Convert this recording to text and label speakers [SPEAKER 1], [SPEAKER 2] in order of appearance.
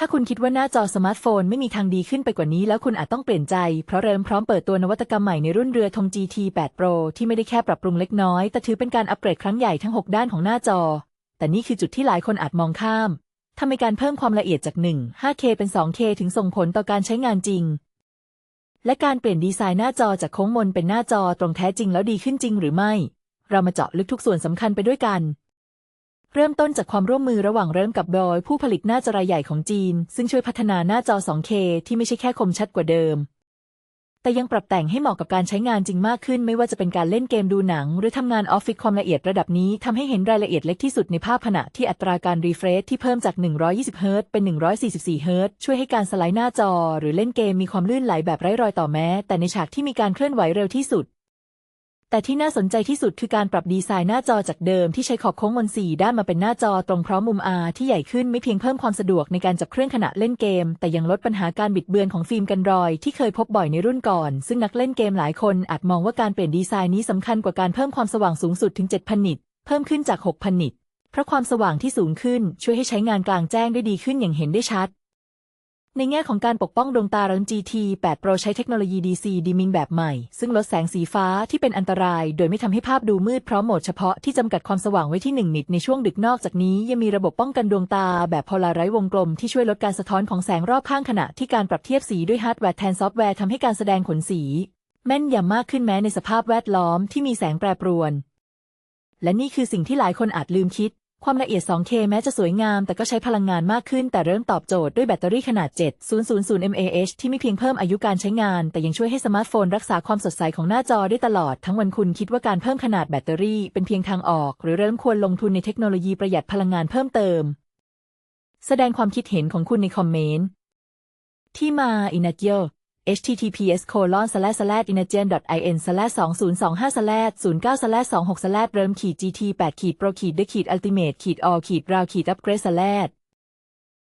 [SPEAKER 1] ถ้าคุณคิดว่าหน้าจอสมาร์ทโฟนไม่มีทางดีขึ้นไปกว่านี้ แล้วคุณอาจต้องเปลี่ยนใจ เพราะเริ่มพร้อมเปิดตัวนวัตกรรมใหม่ในรุ่นเรือธง GT 8 Pro ที่ไม่ได้แค่ปรับปรุงเล็กน้อย แต่ถือเป็นการอัปเกรดครั้งใหญ่ทั้ง 6 ด้านของหน้าจอ แต่นี่คือจุดที่หลายคนอาจมองข้ามทำไมการเพิ่มความละเอียดจาก 1 5K เป็น 2K ถึงส่งผลต่อการใช้งานจริง และการเปลี่ยนดีไซน์หน้าจอจากโค้งมนเป็นหน้าจอตรงแท้จริงแล้วดีขึ้นจริงหรือไม่ เรามาเจาะลึกทุกส่วนสำคัญไปด้วยกัน เริ่มต้นจากความร่วมมือระหว่างเริ่มกับดอยผู้ผลิตหน้าจอรายใหญ่ของจีน ซึ่งช่วยพัฒนาหน้าจอ 2K ที่ไม่ใช่แค่คมชัดกว่าเดิม แต่ยังปรับแต่งให้เหมาะกับการใช้งานจริงมากขึ้น ไม่ว่าจะเป็นการเล่นเกมดูหนัง หรือทำงานออฟฟิศความละเอียดระดับนี้ทำให้เห็นรายละเอียดเล็กที่สุดในภาพขณะที่อัตราการรีเฟรชที่เพิ่มจาก 120 เฮิรตซ์เป็น 144 เฮิรตซ์ช่วยให้การสไลด์หน้าจอ หรือเล่นเกมมีความลื่นไหลแบบไร้รอยต่อแม้ แต่ในฉากที่มีการเคลื่อนไหวเร็วที่สุด แต่ที่น่าสนใจที่สุดคือการปรับดีไซน์หน้าจอจากเดิมที่ใช้ขอบโค้งมนสี่ด้านมาเป็นหน้าจอตรงพร้อมมุม R ที่ใหญ่ขึ้นไม่เพียงเพิ่มความสะดวกในการจับเครื่องขณะเล่นเกม แต่ยังลดปัญหาการบิดเบือนของฟิล์มกันรอยที่เคยพบบ่อยในรุ่นก่อน ซึ่งนักเล่นเกมหลายคนอาจมองว่าการเปลี่ยนดีไซน์นี้สำคัญกว่าการเพิ่มความสว่างสูงสุดถึง 7,000 นิตเพิ่มขึ้นจาก 6,000 นิตเพราะความสว่างที่สูงขึ้นช่วยให้ใช้งานกลางแจ้งได้ดีขึ้นอย่างเห็นได้ชัด ในแง่ของการปกป้องดวงตารัน GT 8 Pro ใช้เทคโนโลยี DC dimming แบบใหม่ ซึ่งลดแสงสีฟ้าที่เป็นอันตราย โดยไม่ทำให้ภาพดูมืดพร้อมโหมดเฉพาะที่จำกัดความสว่างไว้ที่ 1 นิตในช่วงดึกนอกจากนี้ ยังมีระบบป้องกันดวงตาแบบพลาไรวงกลมที่ช่วยลดการสะท้อนของแสงรอบข้างขณะที่การปรับเทียบสีด้วยฮาร์ดแวร์แทนซอฟต์แวร์ทำให้การแสดงขนสี แม่นยำมากขึ้นแม้ในสภาพแวดล้อมที่มีแสงแปรปรวน และนี่คือสิ่งที่หลายคนอาจลืมคิด ความละเอียด 2K แม้จะสวยงาม แต่ก็ใช้พลังงานมากขึ้น แต่เริ่มตอบโจทย์ด้วยแบตเตอรี่ขนาด 7000 mAh ที่ไม่เพียงเพิ่มอายุการใช้งาน แต่ยังช่วยให้สมาร์ทโฟนรักษาความสดใสของหน้าจอได้ตลอด ทั้งวันคุณคิดว่าการเพิ่มขนาดแบตเตอรี่เป็นเพียงทางออก หรือเริ่มควรลงทุนในเทคโนโลยีประหยัดพลังงานเพิ่มเติม แสดงความคิดเห็นของคุณในคอมเมนต์ที่มา i n a g i o https colon slash slash inagen in slash 2025 slash 09 slash 26 slash เริ่มขีด gt 8ขีด pro ขีด the ขีด ultimate ขีด all ขีด round ขีด upgrade slash